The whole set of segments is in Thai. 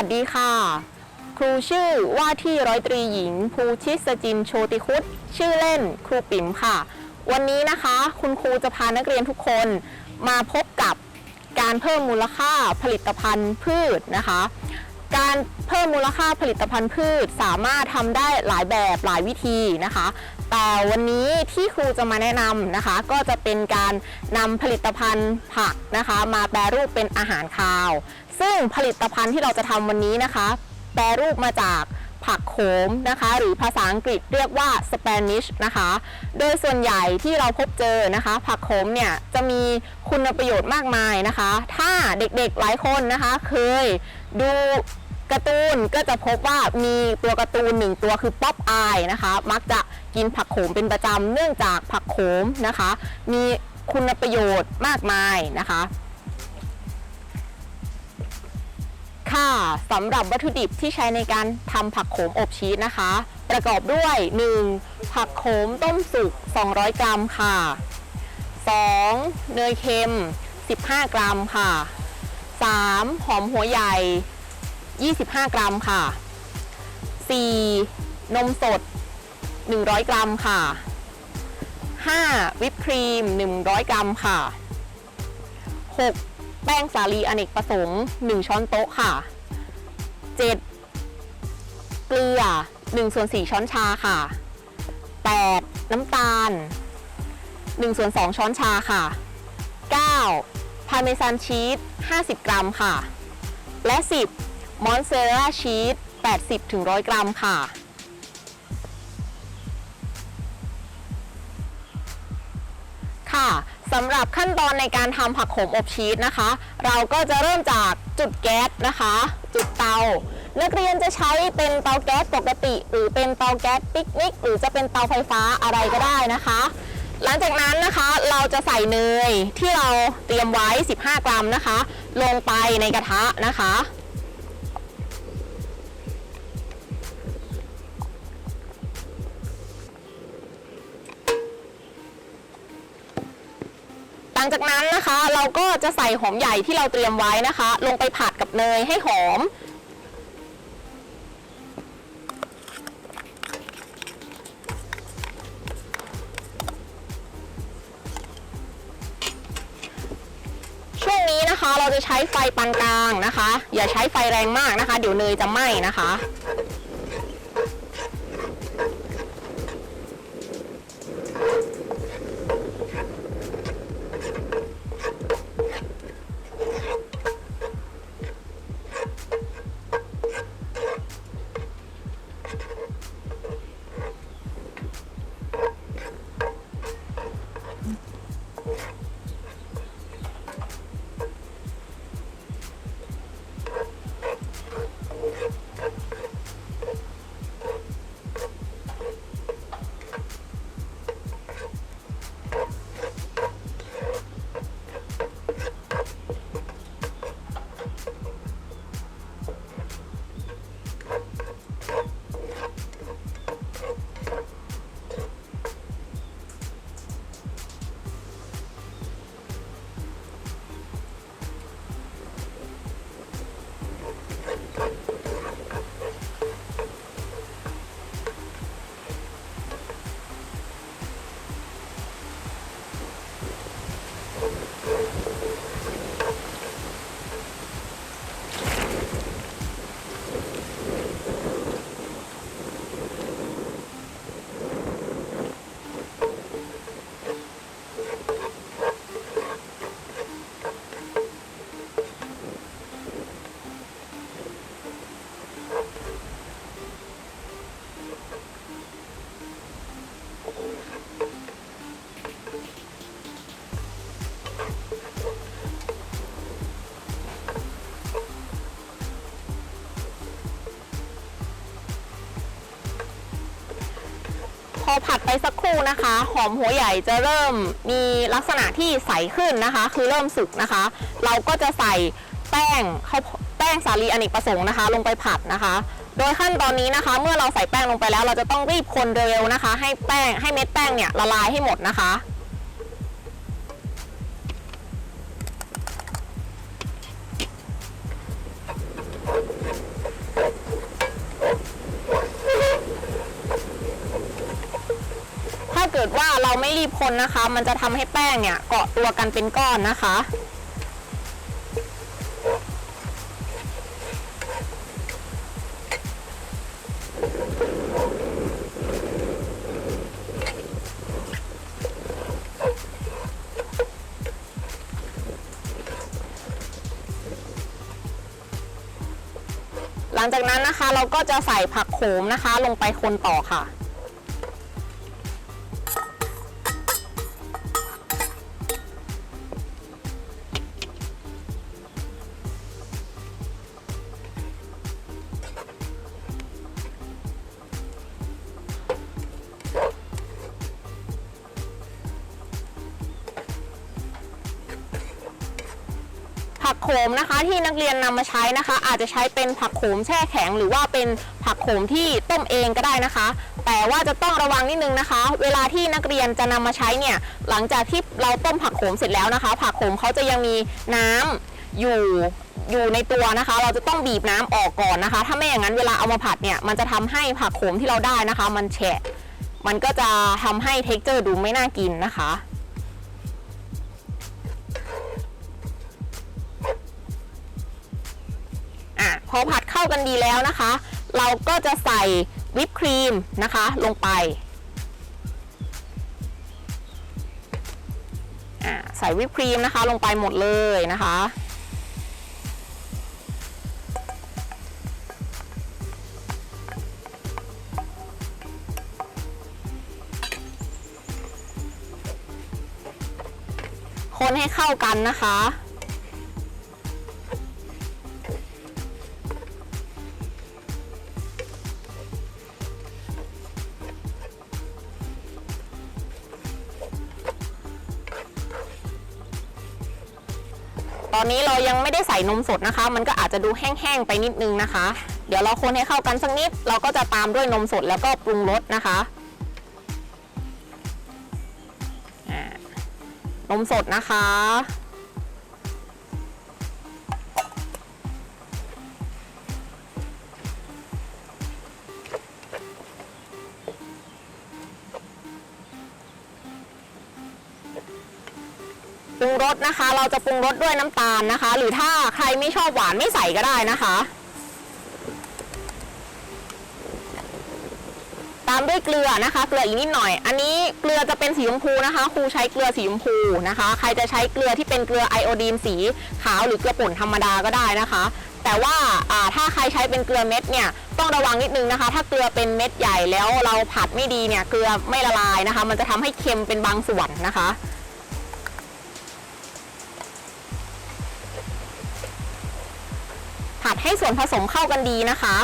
วัสดีค่ะ ครูชื่อว่าที่ร้อยตรีหญิง ภูชิสจินโชติคุตชื่อเล่นครูปิ๋มค่ะ วันนี้นะคะ คุณครูจะพานักเรียนทุกคนมาพบกับการเพิ่มมูลค่าผลิตภัณฑ์พืชนะคะ การเพิ่มมูลค่าผลิตภัณฑ์พืช สามารถทำได้หลายแบบหลายวิธีนะคะ แต่วันนี้ที่ครูจะมาแนะนำนะคะ ก็จะเป็นการนำผลิตภัณฑ์ผักนะคะ มาแปรรูปเป็นอาหารคาว ซึ่งผลิตภัณฑ์ที่เราจะทำวันนี้นะคะ แปรรูปมาจากผักโขมนะคะ หรือภาษาอังกฤษเรียกว่าสเปนิชนะคะ โดยส่วนใหญ่ที่เราพบเจอนะคะ ผักโขมเนี่ยจะมีคุณประโยชน์มากมายนะคะ ถ้าเด็กๆหลายคนนะคะเคย ดูการ์ตูนก็จะพบว่ามีตัวการ์ตูนหนึ่งตัวคือป๊อปอายนะคะ มักจะกินผักโขมเป็นประจำเนื่องจากผักโขมนะคะ มีคุณประโยชน์มากมายนะคะ ค่ะสำหรับวัตถุดิบที่ใช้ในการทำผักโขมอบชีสนะคะ ประกอบด้วย 1. ผักโขมต้มสุก 200 กรัมค่ะ 2. เนยเค็ม 15 กรัมค่ะ 3. หอมหัวใหญ่ 25 กรัมค่ะ 4. นมสด 100 กรัมค่ะ 5. วิปครีม 100 กรัมค่ะ 6. แป้งสาลีอเนกประสงค์ 1 ช้อนโต๊ะค่ะ 7. เกลือ1ส่วน4ช้อนชาค่ะ 8. น้ำตาล1ส่วน2ช้อนชาค่ะ 9. พาเมซานชีส50 กรัมค่ะ และ 10. มอนเซเรลล่าชีส80ถึง100 กรัมค่ะค่ะสำหรับขั้นตอนในการทำผักโขมอบชีสนะคะ เราก็จะเริ่มจากจุดแก๊สนะคะ จุดเตา นักเรียนจะใช้เป็นเตาแก๊สปกติ หรือเป็นเตาแก๊สปิกนิก หรือจะเป็นเตาไฟฟ้าอะไรก็ได้นะคะ หลังจากนั้นนะคะเราจะใส่เนยที่เราเตรียมไว้ 15 กรัมนะคะ ลงไปในกระทะนะคะ หลังจากนั้นนะคะเราก็จะใส่หอมใหญ่ที่เราเตรียมไว้นะคะ ลงไปผัดกับเนยให้หอม ช่วงนี้นะคะเราจะใช้ไฟปานกลางนะคะ อย่าใช้ไฟแรงมากนะคะ เดี๋ยวเนยจะไหม้นะคะ อผัดไปสักครู่นะคะ หอมหัวใหญ่จะเริ่มมีลักษณะที่ใสขึ้นนะคะ คือเริ่มสุกนะคะ เราก็จะใส่แป้งข้าวแป้งสาลีอเนกประสงค์นะคะ ลงไปผัดนะคะ โดยขั้นตอนนี้นะคะ เมื่อเราใส่แป้งลงไปแล้ว เราจะต้องรีบคนเร็วนะคะ ให้แป้งให้เม็ดแป้งเนี่ยละลายให้หมดนะคะ เราไม่รีบคนนะคะ มันจะทำให้แป้งเนี่ยเกาะตัวกันเป็นก้อนนะคะ หลังจากนั้นนะคะเราก็จะใส่ผักโขมนะคะ ลงไปคนต่อค่ะ ที่นักเรียนนำมาใช้นะคะ อาจจะใช้เป็นผักโขมแช่แข็ง หรือว่าเป็นผักโขมที่ต้มเองก็ได้นะคะ แต่ว่าจะต้องระวังนิดนึงนะคะ เวลาที่นักเรียนจะนำมาใช้เนี่ยหลังจากที่เราต้มผักโขมเสร็จแล้วนะคะ ผักโขมเขาจะยังมีน้ำอยู่อยู่ในตัวนะคะ เราจะต้องบีบน้ำออกก่อนนะคะ ถ้าไม่อย่างนั้นเวลาเอามาผัดเนี่ยมันจะทำให้ผักโขมที่เราได้นะคะ มันแฉะมันก็จะทำให้เท็กเจอร์ดูไม่น่ากินนะคะ พอผัดเข้ากันดีแล้วนะคะ เราก็จะใส่วิปครีมนะคะลงไปใส่วิปครีมนะคะลงไปหมดเลยนะคะ คนให้เข้ากันนะคะ นมสดนะคะ มันก็อาจจะดูแห้งๆไปนิดนึงนะคะ เดี๋ยวเราคนให้เข้ากันสักนิด เราก็จะตามด้วยนมสดแล้วก็ปรุงรสนะคะนมสดนะคะ รสนะคะ เราจะปรุงรสด้วยน้ำตาลนะคะ หรือถ้าใครไม่ชอบหวานไม่ใส่ก็ได้นะคะ ตามด้วยเกลือนะคะ เกลืออีกนิดหน่อย อันนี้เกลือจะเป็นสีชมพูนะคะ ครูใช้เกลือสีชมพูนะคะ ใครจะใช้เกลือที่เป็นเกลือไอโอดีนสีขาวหรือเกลือป่นธรรมดาก็ได้นะคะ แต่ว่าอ่าถ้าใครใช้เป็นเกลือเม็ดเนี่ยต้องระวังนิดนึงนะคะ ถ้าเกลือเป็นเม็ดใหญ่แล้วเราผัดไม่ดีเนี่ยเกลือไม่ละลายนะคะ มันจะทำให้เค็มเป็นบางส่วนนะคะ ผัดให้ส่วนผสมเข้ากันดีนะคะ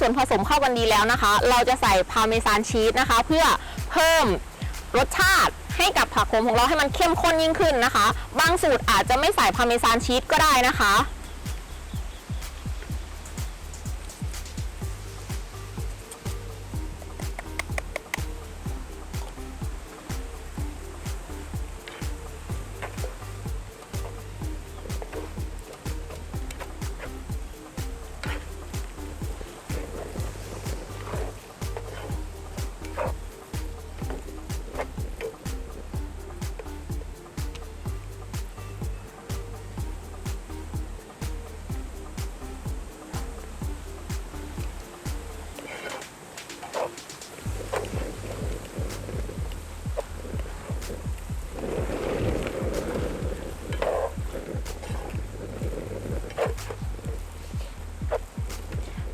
ส่วนผสมเข้ากันดีแล้วนะคะ เราจะใส่พาเมซานชีสนะคะ เพื่อเพิ่มรสชาติให้กับผักโขมของเราให้มันเข้มข้นยิ่งขึ้นนะคะ บางสูตรอาจจะไม่ใส่พาเมซานชีสก็ได้นะคะ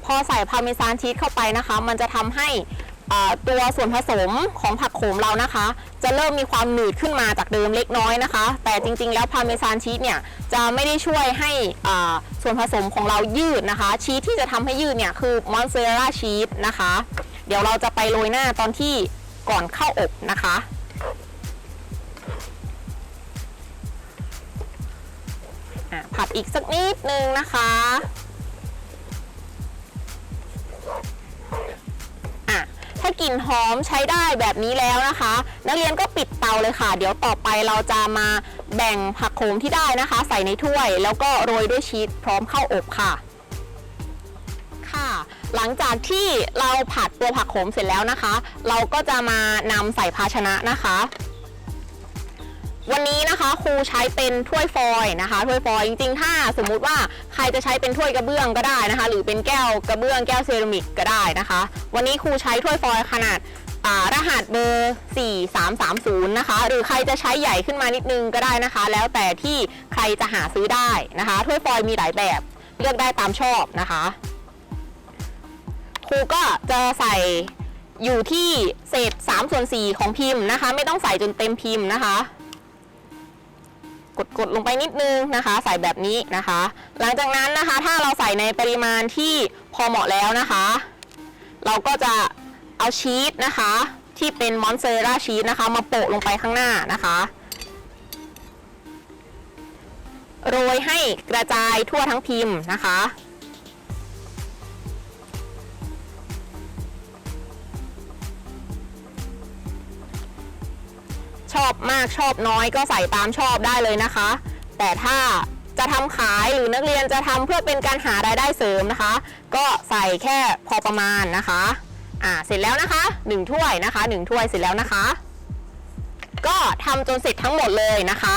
พอใส่พาร์เมซานชีสเข้าไปนะคะ มันจะทำให้ตัวส่วนผสมของผักโขมเรานะคะ จะเริ่มมีความหนืดขึ้นมาจากเดิมเล็กน้อยนะคะ แต่จริงๆ แล้วพาร์เมซานชีสเนี่ยจะไม่ได้ช่วยให้ส่วนผสมของเรายืดนะคะ ชีสที่จะทำให้ยืดเนี่ยคือมอนเซเรล่าชีสนะคะ เดี๋ยวเราจะไปโรยหน้าตอนที่ก่อนเข้าอบนะคะผัดอีกสักนิดนึงนะคะ กลิ่นหอมใช้ได้แบบนี้แล้วนะคะ นักเรียนก็ปิดเตาเลยค่ะ เดี๋ยวต่อไปเราจะมาแบ่งผักโขมที่ได้นะคะ ใส่ในถ้วย แล้วก็โรยด้วยชีสพร้อมเข้าอบค่ะค่ะหลังจากที่เราผัดตัวผักโขมเสร็จแล้วนะคะ เราก็จะมานำใส่ภาชนะนะคะ วันนี้นะคะครูใช้เป็นถ้วยฟอยนะคะถ้วยฟอยจริงๆ ถ้าสมมุติว่าใครจะใช้เป็นถ้วยกระเบื้องก็ได้นะคะ หรือเป็นแก้วกระเบื้องแก้วเซรามิกก็ได้นะคะ วันนี้ครูใช้ถ้วยฟอยขนาดรหัสเบอร์ 4330 นะคะ หรือใครจะใช้ใหญ่ขึ้นมานิดนึงก็ได้นะคะ แล้วแต่ที่ใครจะหาซื้อได้นะคะ ถ้วยฟอยมีหลายแบบเลือกได้ตามชอบนะคะครูก็จะใส่อยู่ที่เศษ3ส่วน4ของพิมพ์นะคะ ไม่ต้องใส่จนเต็มพิมพ์นะคะ กดกดลงไปนิดนึงนะคะ ใส่แบบนี้นะคะ หลังจากนั้นนะคะ ถ้าเราใส่ในปริมาณที่พอเหมาะแล้วนะคะ เราก็จะเอาชีสนะคะ ที่เป็นมอนเซอรลล่าชีสนะคะ มาโปะลงไปข้างหน้านะคะโรยให้กระจายทั่วทั้งพิมพ์นะคะ มากชอบน้อยก็ใส่ตามชอบได้เลยนะคะ แต่ถ้าจะทำขายหรือนักเรียนจะทำเพื่อเป็นการหารายได้เสริมนะคะ ก็ใส่แค่พอประมาณนะคะอ่าเสร็จแล้วนะคะ1ถ้วยนะคะ1ถ้วยเสร็จแล้วนะคะ ก็ทำจนเสร็จทั้งหมดเลยนะคะ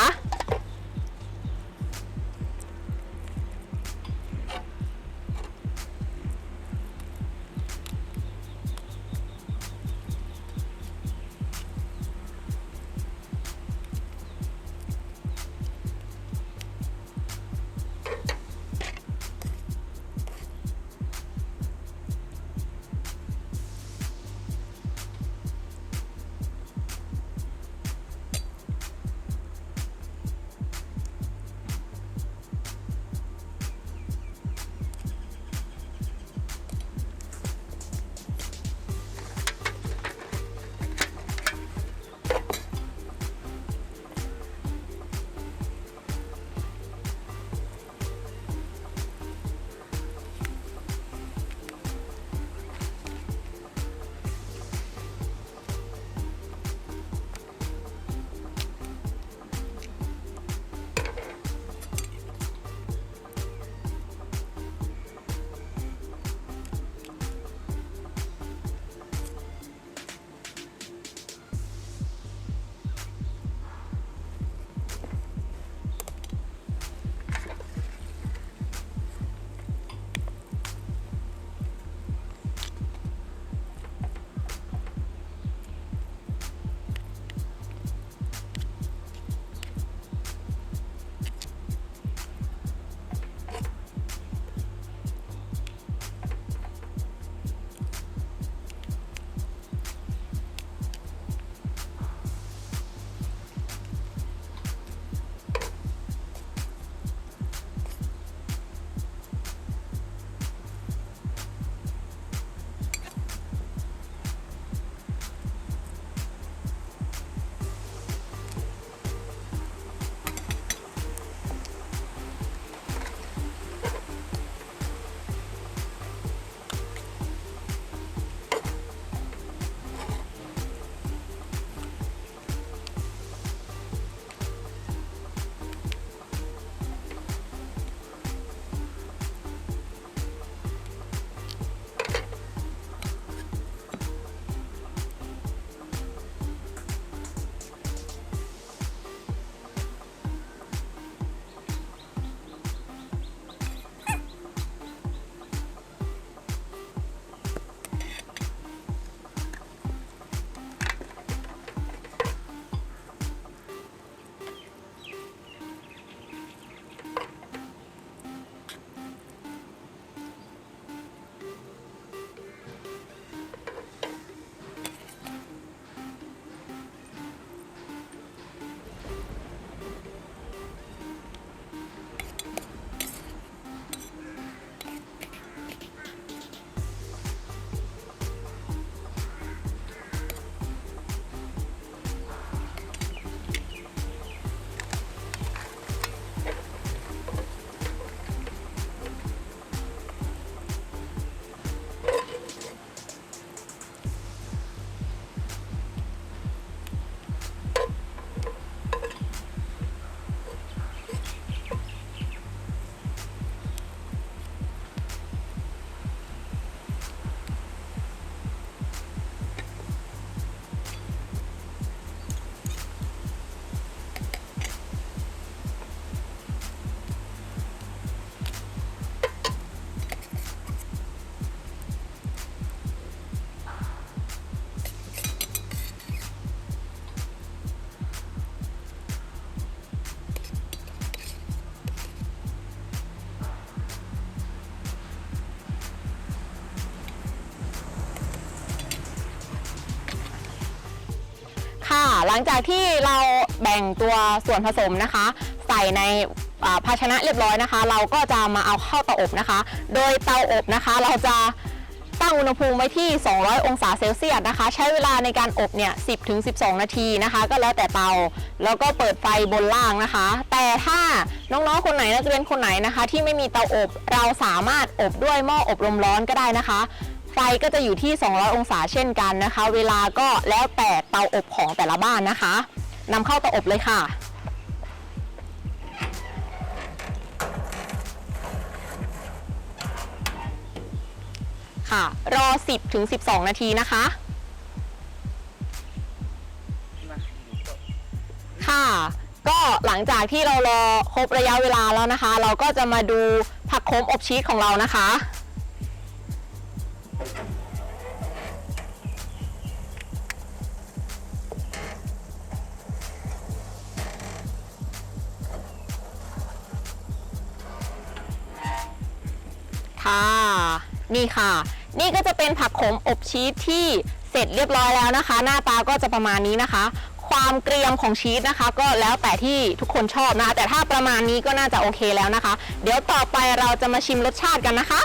ค่ะ หลังจากที่เราแบ่งตัวส่วนผสมนะคะ ใส่ในภาชนะเรียบร้อยนะคะ เราก็จะมาเอาเข้าเตาอบนะคะ โดยเตาอบนะคะ เราจะตั้งอุณหภูมิไว้ที่ 200 องศาเซลเซียสนะคะ ใช้เวลาในการอบเนี่ย 10ถึง12 นาทีนะคะ ก็แล้วแต่เตา แล้วก็เปิดไฟบนล่างนะคะ แต่ถ้าน้องๆ คนไหนนักเรียนคนไหนนะคะ ที่ไม่มีเตาอบ เราสามารถอบด้วยหม้ออบลมร้อนก็ได้นะคะ ไฟก็จะอยู่ที่ 200 องศาเช่นกันนะคะ เวลาก็แล้วแต่เตาอบของแต่ละบ้านนะคะนำเข้าเตาอบเลยค่ะค่ะ รอ 10ถึง12 นาทีนะคะ ค่ะ ก็หลังจากที่เรารอครบระยะเวลาแล้วนะคะ เราก็จะมาดูผักโขมอบชีสของเรานะคะค่ะ นี่ค่ะ นี่ก็จะเป็นผักโขมอบชีสที่เสร็จเรียบร้อยแล้วนะคะ หน้าตาก็จะประมาณนี้นะคะ ความเกรียมของชีสนะคะ ก็แล้วแต่ที่ทุกคนชอบนะคะ แต่ถ้าประมาณนี้ก็น่าจะโอเคแล้วนะคะ เดี๋ยวต่อไปเราจะมาชิมรสชาติกันนะคะ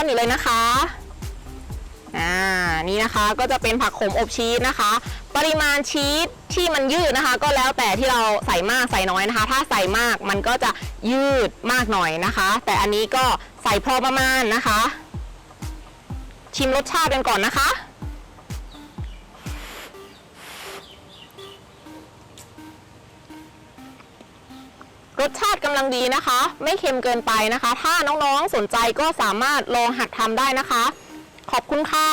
อนๆอยู่เลยนะคะอ่านี่นะคะก็จะเป็นผักโขมอบชีสนะคะ ปริมาณชีสที่มันยืดนะคะ ก็แล้วแต่ที่เราใส่มากใส่น้อยนะคะ ถ้าใส่มากมันก็จะยืดมากหน่อยนะคะ แต่อันนี้ก็ใส่พอประมาณนะคะ ชิมรสชาติกันก่อนนะคะ รสชาติกำลังดีนะคะ ไม่เค็มเกินไปนะคะ ถ้าน้องๆสนใจก็สามารถลองหัดทำได้นะคะ ขอบคุณค่ะ